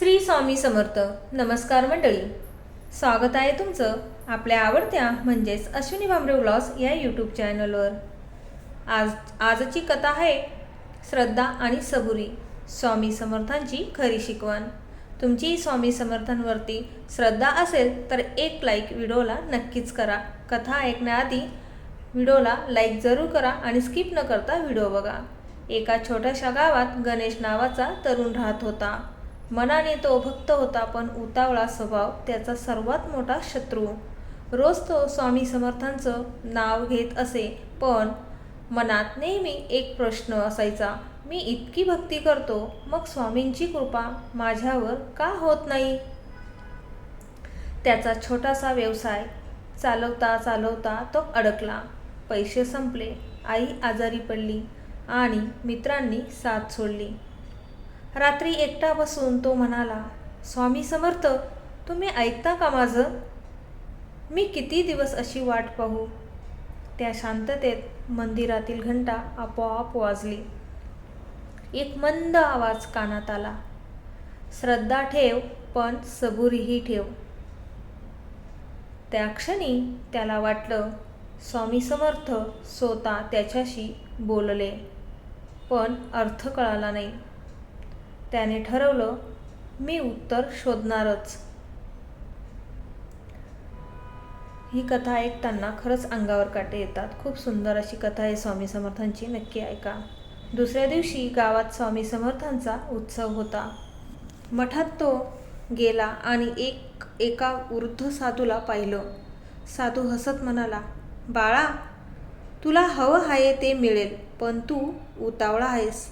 श्री स्वामी समर्थ नमस्कार मंडळी. स्वागत आहे तुमचं आपल्या आवडत्या म्हणजेच अश्विनी भांबरे ब्लॉस या यूट्यूब चॅनलवर आज आजची कथा आहे श्रद्धा आणि सबुरी स्वामी समर्थांची खरी शिकवण. तुमची स्वामी समर्थांवरती श्रद्धा असेल तर एक लाईक व्हिडिओला नक्कीच करा. कथा ऐकण्याआधी व्हिडिओला लाईक जरूर करा आणि स्किप न करता व्हिडिओ बघा. एका छोट्याशा गावात गणेश नावाचा तरुण राहत होता. मनाने तो भक्त होता पण उतावळा स्वभाव त्याचा सर्वात मोठा शत्रू. रोज तो स्वामी समर्थांचं नाव घेत असे पण मनात नेहमी एक प्रश्न असायचा मी इतकी भक्ती करतो मग स्वामींची कृपा माझ्यावर का होत नाही? त्याचा छोटासा व्यवसाय चालवता चालवता तो अडकला. पैसे संपले आई आजारी पडली आणि मित्रांनी साथ सोडली. रात्री एकटा बसून तो म्हणाला स्वामी समर्थ तुम्ही ऐकता का माझं? मी किती दिवस अशी वाट पाहू? त्या शांततेत मंदिरातील घंटा आपोआप वाजली. एक मंद आवाज कानात आला. श्रद्धा ठेव पण सबुरीही ठेव. त्या क्षणी त्याला वाटलं स्वामी समर्थ स्वतः त्याच्याशी बोलले पण अर्थ कळाला नाही. त्याने ठरवलं मी उत्तर शोधणारच. ही कथा ऐकताना खरंच अंगावर काटे येतात. खूप सुंदर अशी कथा आहे स्वामी समर्थांची. नक्की ऐका. दुसऱ्या दिवशी गावात स्वामी समर्थांचा उत्सव होता. मठात तो गेला आणि एक एका वृद्ध साधूला पाहिलं. साधू हसत म्हणाला बाळा तुला हवं आहे ते मिळेल पण तू उतावळा आहेस.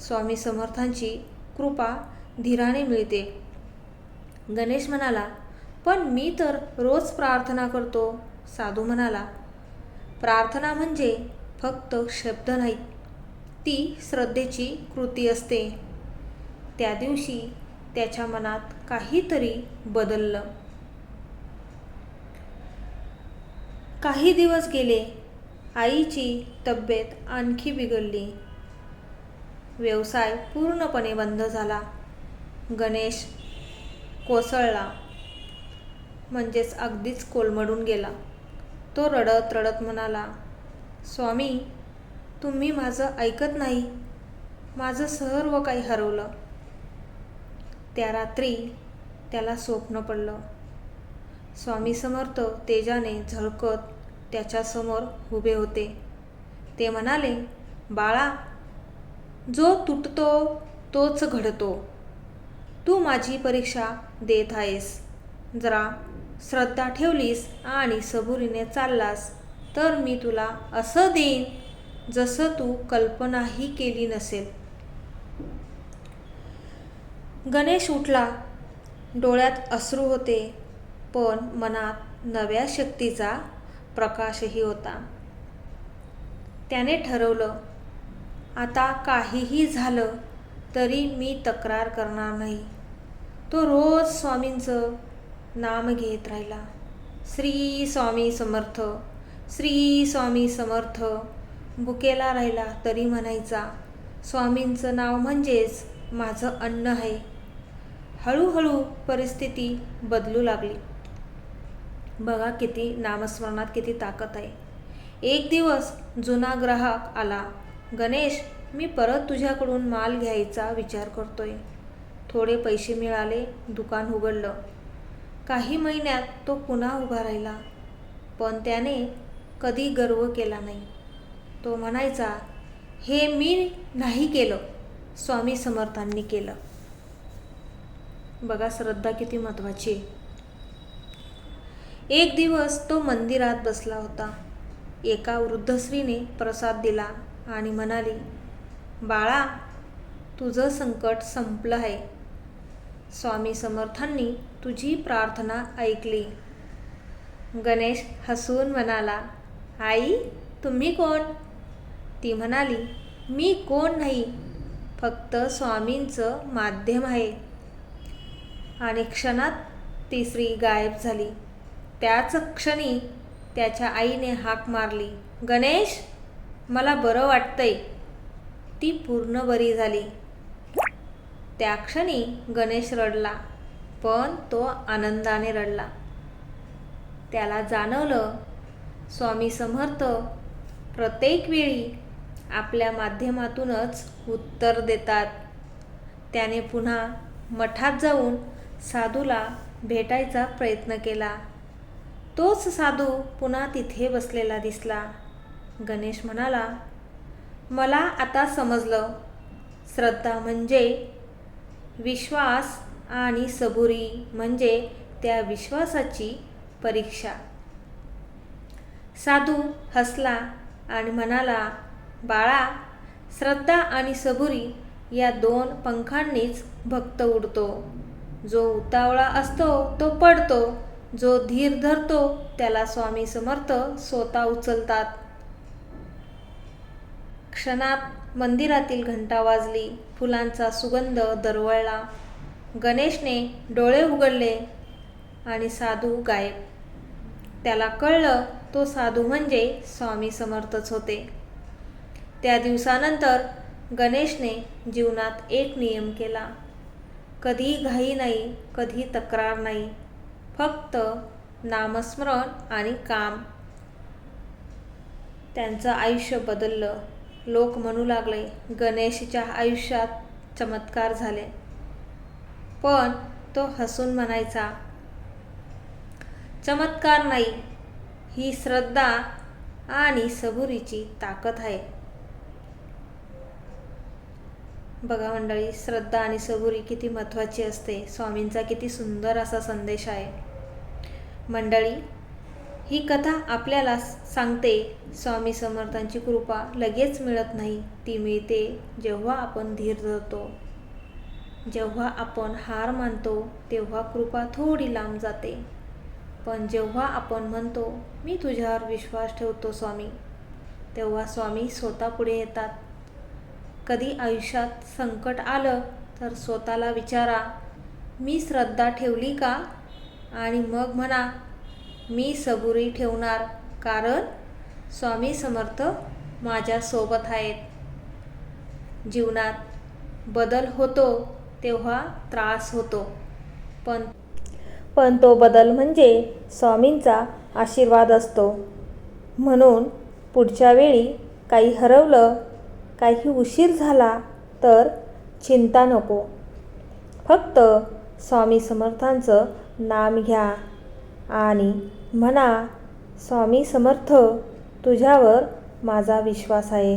स्वामी समर्थांची कृपा धीराने मिळते. गणेश म्हणाला पण मी तर रोज प्रार्थना करतो. साधू म्हणाला प्रार्थना म्हणजे फक्त शब्द नाहीत ती श्रद्धेची कृती असते. त्या दिवशी त्याच्या मनात काहीतरी बदललं. काही दिवस गेले आईची तब्येत आणखी बिघडली. व्यवसाय पूर्णपणे बंद झाला. गणेश कोसळला म्हणजेच अगदीच कोलमडून गेला. तो रडत रडत म्हणाला स्वामी तुम्ही माझं ऐकत नाही. माझं सर्व काही हरवलं. त्या रात्री त्याला स्वप्न पडलं. स्वामी समर्थ तेजाने झळकत त्याच्यासमोर उभे होते. ते म्हणाले बाळा जो तुटतो तोच घडतो. तू माझी परीक्षा देत आहेस. जरा श्रद्धा ठेवलीस आणि सबुरीने चाललास तर मी तुला असं देईन जसं तू कल्पनाही केली नसेल. गणेश उठला. डोळ्यात अश्रू होते पण मनात नव्या शक्तीचा प्रकाशही होता. त्याने ठरवलं आता काहीही झालं तरी मी तक्रार करणार नाही. तो रोज स्वामींचं नाम घेत राहिला. श्री स्वामी समर्थ श्री स्वामी समर्थ. भुकेला राहिला तरी म्हणायचा स्वामींचं नाव म्हणजेच माझं अन्न आहे. हळूहळू परिस्थिती बदलू लागली. बघा किती नामस्मरणात किती ताकद आहे. एक दिवस जुना ग्राहक आला. गणेश मी परत तुझ्याकडून माल घ्यायचा विचार करतोय. थोडे पैसे मिळाले दुकान उघडलं. काही महिन्यात तो पुन्हा उभा राहिला. पण त्याने कधी गर्व केला नाही. तो म्हणायचा हे मी नाही केलं स्वामी समर्थांनी केलं. बघा श्रद्धा किती महत्त्वाची आहे. एक दिवस तो मंदिरात बसला होता. एका वृद्ध स्त्रीने प्रसाद दिला. आणि म्हणाली बाळा तुझं संकट संपलं आहे. स्वामी समर्थांनी तुझी प्रार्थना ऐकली. गणेश हसून म्हणाला आई तुम्ही कोण? ती म्हणाली मी कोण नाही फक्त स्वामींचं माध्यम आहे. आणि क्षणात ती स्त्री गायब झाली. त्याच क्षणी त्याच्या आईने हाक मारली गणेश मला बरं वाटतंय. ती पूर्ण बरी झाली. त्या क्षणी गणेश रडला पण तो आनंदाने रडला. त्याला जाणवलं स्वामी समर्थ प्रत्येक वेळी आपल्या माध्यमातूनच उत्तर देतात. त्याने पुन्हा मठात जाऊन साधूला भेटायचा प्रयत्न केला. तोच साधू पुन्हा तिथे बसलेला दिसला. गणेश म्हणाला मला आता समजलं. श्रद्धा म्हणजे विश्वास आणि सबुरी म्हणजे त्या विश्वासाची परीक्षा. साधू हसला आणि म्हणाला बाळा श्रद्धा आणि सबुरी या दोन पंखांनीच भक्त उडतो. जो उतावळा असतो तो पडतो. जो धीर धरतो त्याला स्वामी समर्थ स्वतः उचलतात. क्षणात मंदिरातील घंटा वाजली फुलांचा सुगंध दरवळला. गणेशने डोळे उघडले आणि साधू गायब. त्याला कळलं तो साधू म्हणजे स्वामी समर्थच होते. त्या दिवसानंतर गणेशने जीवनात एक नियम केला. कधी घाई नाही कधी तक्रार नाही. फक्त नामस्मरण आणि काम. त्यांचं आयुष्य बदललं. लोक म्हणू लागले गणेशच्या आयुष्यात चमत्कार झाले. पण तो हसून म्हणायचा चमत्कार नाही ही श्रद्धा आणि सबुरीची ताकद आहे. बघा मंडळी श्रद्धा आणि सबुरी किती महत्त्वाची असते. स्वामींचा किती सुंदर असा संदेश आहे. मंडळी ही कथा आपल्याला सांगते. स्वामी समर्थांची कृपा लगेच मिळत नाही. ती मिळते जेव्हा आपण धीर धरतो. जेव्हा आपण हार मानतो तेव्हा कृपा थोडी लांब जाते. पण जेव्हा आपण म्हणतो मी तुझ्यावर विश्वास ठेवतो स्वामी तेव्हा स्वामी स्वतः पुढे येतात. कधी आयुष्यात संकट आलं तर स्वतःला विचारा मी श्रद्धा ठेवली का? आणि मग म्हणा मी सबुरी ठेवणार कारण स्वामी समर्थ माझ्यासोबत आहेत. जीवनात बदल होतो तेव्हा त्रास होतो. पण पण तो बदल म्हणजे स्वामींचा आशीर्वाद असतो. म्हणून पुढच्या वेळी काही हरवलं काही उशीर झाला तर चिंता नको. फक्त स्वामी समर्थांचं नाम घ्या. आणि म्हणा स्वामी समर्थ तुझ्यावर माझा विश्वास आहे.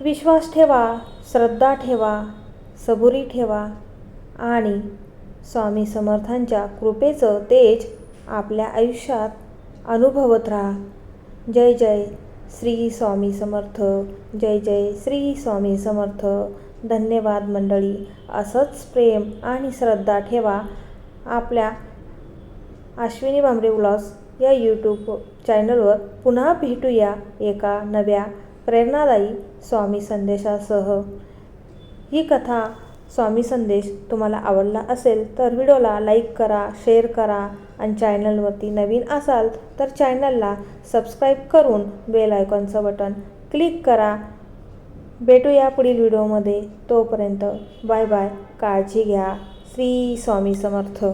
विश्वास ठेवा श्रद्धा ठेवा सबुरी ठेवा आणि स्वामी समर्थांच्या कृपेचं तेज आपल्या आयुष्यात अनुभवत राहा. जय जय श्री स्वामी समर्थ जय जय श्री स्वामी समर्थ. धन्यवाद मंडळी. असंच प्रेम आणि श्रद्धा ठेवा आपल्या अश्विनी भांबरे व्लॉग्स या यूट्यूब चॅनलवर पुन्हा भेटूया एका नव्या प्रेरणादायी स्वामी संदेशासह. ही कथा स्वामी संदेश तुम्हाला आवडला असेल तर व्हिडिओला लाईक करा शेअर करा आणि चॅनलवरती नवीन असाल तर चॅनलला सबस्क्राईब करून बेल आयकॉनचं बटन क्लिक करा. भेटूया पुढील व्हिडिओमध्ये. तोपर्यंत बाय बाय. काळजी घ्या. श्री स्वामी समर्थ.